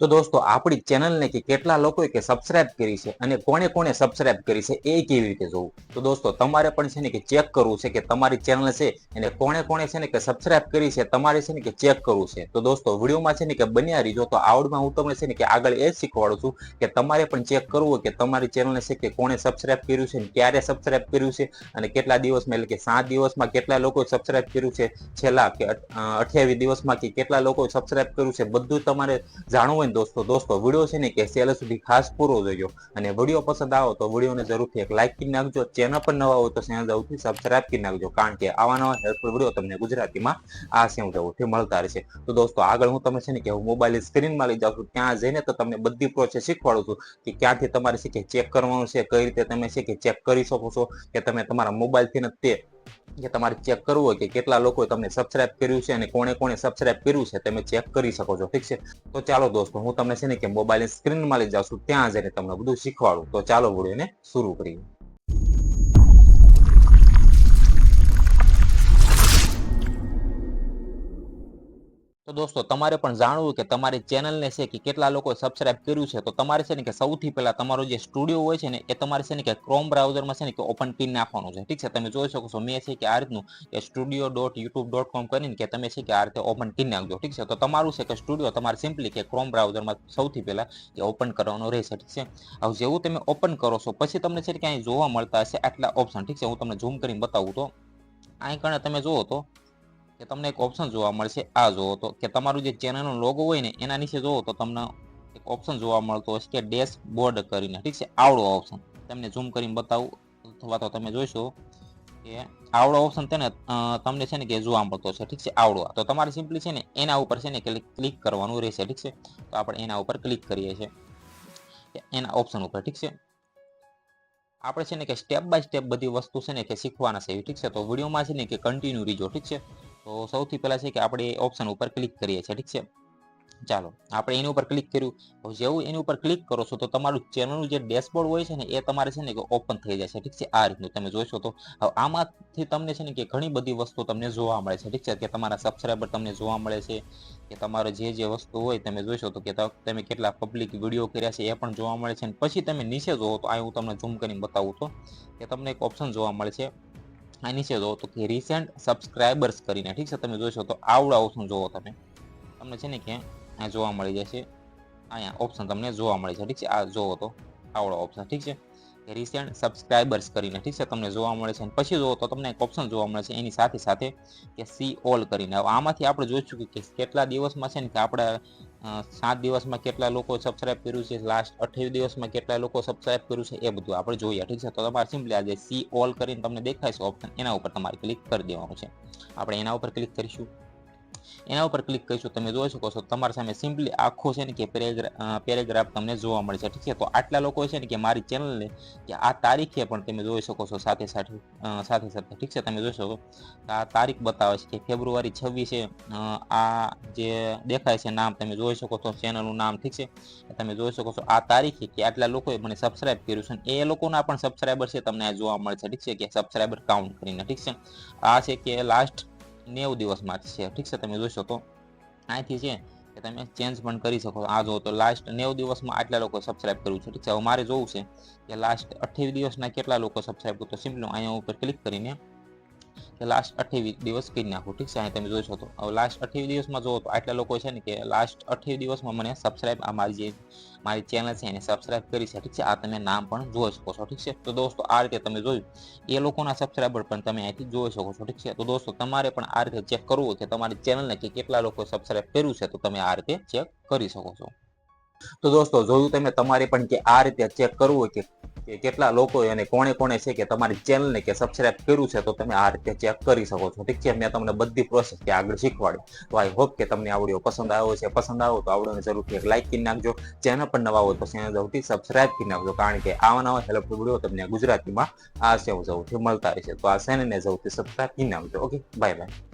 તો દોસ્તો, આપણી ચેનલને કે કેટલા લોકોએ કે સબસ્ક્રાઇબ કરી છે અને કોણે કોણે સબસ્ક્રાઇબ કરી છે એ કેવી રીતે જોવું? તો દોસ્તો, તમારે પણ છે ને કે ચેક કરવું છે કે તમારી ચેનલ છે એને કોણે કોણે છે ને કે સબસ્ક્રાઇબ કરી છે, તમારે છે ને કે ચેક કરવું છે. તો દોસ્તો, વિડીયોમાં છે ને કે બન્યા રહીજો. તો આવડમાં હું તમને છે ને કે આગળ એ શીખવાડું છું કે તમારે પણ ચેક કરવું કે તમારી ચેનલને છે કે કોણે સબસ્ક્રાઇબ કર્યું છે ક્યારે સબસ્ક્રાઇબ કર્યું છે અને કેટલા દિવસમાં એટલે કે સાત દિવસમાં કેટલા લોકોએ સબસ્ક્રાઇબ કર્યું છે? છેલ્લા કે અઠ્યાવીસ દિવસમાં કે કેટલા લોકોએ સબસ્ક્રાઇબ કર્યું છે? બધું તમારે જાણવું હોય ને દોસ્તો દોસ્તો, વીડિયો છે ને કે છેલ્લે સુધી ખાસ પૂરો જોજો. અને વીડિયો પસંદ આવો તો વિડીયોને જરૂરથી એક લાઇક કરી નાખજો. ચેનલ પર નવા હોય તો ચેનલ જરૂરથી સબસ્ક્રાઇબ કરી નાખજો. કારણ કે આવા નવા હેલ્પફુલ વીડિયો તમને ગુજરાતીમાં આ સેવ જરૂરથી મળતા રહેશે. તો દોસ્તો, આગળ હું તમે છે ને કે હું મોબાઈલ સ્ક્રીનમાં લઈ જાઉં છું. ત્યાં જઈને તો તમને બધી પ્રોસેસ શીખવાડું છું કે ક્યાંથી તમારે છે કે ચેક કરવાનું છે, કઈ રીતે તમે છે કે ચેક કરી શકો છો, કે તમે તમારા મોબાઈલથી ને તે કે તમારે ચેક કરવું હોય કે કેટલા લોકોએ તમને સબસ્ક્રાઇબ કર્યું છે અને કોણે કોણે સબસ્ક્રાઇબ કર્યું છે, તમે ચેક કરી શકો છો, ઠીક છે? તો ચાલો દોસ્તો, હું તમને છે ને કે મોબાઈલની સ્ક્રીનમાં લઈ જાઉં છું, ત્યાં જઈને તમને બધું શીખવાડું. તો ચાલો વિડીયોને શરૂ કરીએ. દોસ્તો, તમારે પણ જાણવું કે તમારી ચેનલને છે કે કેટલા લોકોએ સબસ્ક્રાઇબ કર્યું છે, તો તમારે છે ને કે સૌથી પહેલા તમારો જે સ્ટુડિયો હોય છે ને, એ તમારે છે ને કે ક્રોમ બ્રાઉઝરમાં છે ને કે ઓપન પિન નાખવાનું છે. ઠીક છે? તમે જોઈ શકો છો, મેં છે કે આ રીતનું કે studio dot YouTube dot com કરીને કે તમે છે કે આ રીતે ઓપન પિન નાખજો. ઠીક છે? તો તમારું છે કે સ્ટુડિયો તમારે સિમ્પલી કે ક્રોમ બ્રાઉઝરમાં સૌથી પહેલાં એ ઓપન કરવાનો રહેશે. ઠીક છે? હવે જેવું તમે ઓપન કરો છો, પછી તમને છે કે અહીં જોવા મળતા હશે આટલા ઓપ્શન ઠીક છે? હું તમને ઝૂમ કરીને બતાવું તો અહીં કણે તમે જુઓ તો કે તમને એક ઓપ્શન જોવા મળશે, આ જોવો તો કે તમારું જે ચેનલનો લોગો હોય ને, એના નીચે જોવો તો તમને એક ઓપ્શન જોવા મળતો હશે કે ડેશબોર્ડ કરીને. ઠીક છે? આવડો ઓપ્શન તમને ઝૂમ કરીને બતાવું, અથવા તો તમે જોઈશો કે આવડો ઓપ્શન તેને તમને છે ને કે જોવા મળતો છે ઠીક છે? આવડો તો તમારે સિમ્પલી છે ને, એના ઉપર છે ને ક્લિક કરવાનું રહેશે. ઠીક છે? તો આપણે એના ઉપર ક્લિક કરીએ છીએ. એના ઓપ્શન ઉપર. ઠીક છે? આપણે છે ને કે સ્ટેપ બાય સ્ટેપ બધી વસ્તુ છે ને કે શીખવાના છે. ઠીક છે? તો વિડીયોમાં છે ને કે કન્ટિન્યુ રીજો. ઠીક છે? તો સૌથી પહેલા છે કે આપણે ઓપ્શન ઉપર ક્લિક કરીએ છીએ, ઠીક છે? ચાલો, આપણે એની ઉપર ક્લિક કર્યું. જેવું એની ઉપર ક્લિક કરો છો, તો તમારું ચેનલનું જે ડેશબોર્ડ હોય છે ને, એ તમારે છે ને કે ઓપન થઈ જાય છે ઠીક છે? આ રીતનું તમે જોઈશો તો. આમાંથી તમને છે ને કે ઘણી બધી વસ્તુ તમને જોવા મળે છે, ઠીક છે? કે તમારા સબસ્ક્રાઈબર તમને જોવા મળે છે, કે તમારે જે જે વસ્તુ હોય તમે જોઈશો તો કે તમે કેટલા પબ્લિક વીડિયો કર્યા છે, એ પણ જોવા મળે છે. અને પછી તમે નીચે જોવો તો, આ હું તમને ઝૂમ કરીને બતાવું તો, કે તમને એક ઓપ્શન જોવા મળે છે. આ નીચે જોવો તો કે રિસેન્ટ સબસ્ક્રાઇબર્સ કરીને, ઠીક છે? તમે જોઈશો તો આવડા ઓપ્શન જોવો તમે. તમને છે ને કે આ જોવા મળી જશે. અહીંયા ઓપ્શન તમને જોવા મળે છે, ઠીક છે? આ જોવો તો આવડો ઓપ્શન ઠીક છે? રિસેન્ટ સબસ્ક્રાઇબર્સ કરીને, ઠીક છે? તમને જોવા મળે છે. પછી જોવો તો તમને એક ઓપ્શન જોવા મળે છે, એની સાથે સાથે કે સી ઓલ કરીને. આમાંથી આપણે જોઈશું કે કેટલા દિવસમાં છે ને કે આપણે સાત દિવસમાં કેટલા લોકો સબસ્ક્રાઇબ કર્યું છે? લાસ્ટ અઠ્યાવીસ દિવસમાં કેટલા લોકો સબસ્ક્રાઇબ કર્યું છે? એ બધું આપણે જોઈએ. ઠીક છે? તો તમારે સિમ્પલી આજે સી ઓલ કરીને તમને દેખાય છે ઓપ્શન એના ઉપર તમારે ક્લિક કરી દેવાનું છે. આપણે એના ઉપર ક્લિક કરીશું. એના ઉપર ક્લિક કરીશું, તમે જોઈ શકો છો, તમારી સામે સિમ્પલી આખો છે ને કે પેરેગ્રાફ તમને જોવા મળે છે ઠીક છે? તો આટલા લોકો છે ને કે મારી ચેનલને કે આ તારીખે પણ તમે જોઈ શકો છો સાથે સાથે સાથે સાથે, ઠીક છે? તમે જોઈ શકો આ તારીખ બતાવે છે કે ફેબ્રુઆરી છવ્વીસે આ જે દેખાય છે નામ, તમે જોઈ શકો છો ચેનલનું નામ, ઠીક છે? તમે જોઈ શકો છો આ તારીખે કે આટલા લોકોએ મને સબસ્ક્રાઇબ કર્યું છે એ લોકોના પણ સબસ્ક્રાઇબર છે તમને જોવા મળે છે ઠીક છે? કે સબસ્ક્રાઇબર કાઉન્ટ કરીને, ઠીક છે? આ છે કે લાસ્ટ નેવું દિવસમાં છે. ઠીક છે, તમે જોશો તો અહીંથી છે કે તમે ચેન્જ પણ કરી શકો. આ જો તો લાસ્ટ નેવું દિવસમાં આટલા લોકો સબસ્ક્રાઇબ કર્યું છે. ઠીક છે, હવે મારે જોવું છે કે લાસ્ટ અઠ્યાવીસ દિવસના કેટલા લોકો સબસ્ક્રાઇબ તો સિમ્પલી અહીંયા ઉપર ક્લિક કરીને કે લાસ્ટ અઠ્યાવીસ દિવસ કરી નાખું, ઠીક છે? અહીં તમે જોઈ શકો. હવે લાસ્ટ અઠ્યાવીસ દિવસમાં જોવો તો આટલા લોકો છે ને કે લાસ્ટ અઠ્યાવીસ દિવસમાં મને સબસ્ક્રાઇબ આ મારી જે મારી ચેનલ છે એને સબસ્ક્રાઇબ કરી છે, ઠીક છે? આ તમે નામ પણ જોઈ શકો છો, ઠીક છે? તો દોસ્તો આ રીતે તમે જોયું, એ લોકોના સબસ્ક્રાઇબર પણ તમે અહીંથી જોઈ શકો છો, ઠીક છે? તો દોસ્તો તમારે પણ આ રીતે ચેક કરવું કે તમારી ચેનલને કે કેટલા લોકો સબસ્ક્રાઇબ કર્યું છે તો તમે આ રીતે ચેક કરી શકો છો. તો દોસ્તો જોયું તમે તમારે પણ કે આ રીતે ચેક કરવું હોય કે કે કેટલા લોકો અને કોણે કોણે છે કે તમારી ચેનલને કે સબસ્ક્રાઇબ કર્યું છે તો તમે આ રીતે ચેક કરી શકો છો. ઠીક છે? મેં તમને બધી પ્રોસેસ કે આગળ શીખવાડી. તો આઈ હોપ કે તમને આ વીડિયો પસંદ આવ્યો છે. પસંદ આવ્યો તો આવડોને જરૂરથી એક લાઇક કરી નાખજો. ચેનલ પણ નવા હોય તો ચેનલ જરૂરથી સબસ્ક્રાઇબ કરી નાખજો. કારણ કે આવા નવા હેલ્પફુલ વીડિયો તમને ગુજરાતીમાં આ સેવ જરૂરથી મળતા રહેશે. તો આ ચેનલને જરૂરથી સબસ્ક્રાઇબ કરી નાખજો. Okay bye bye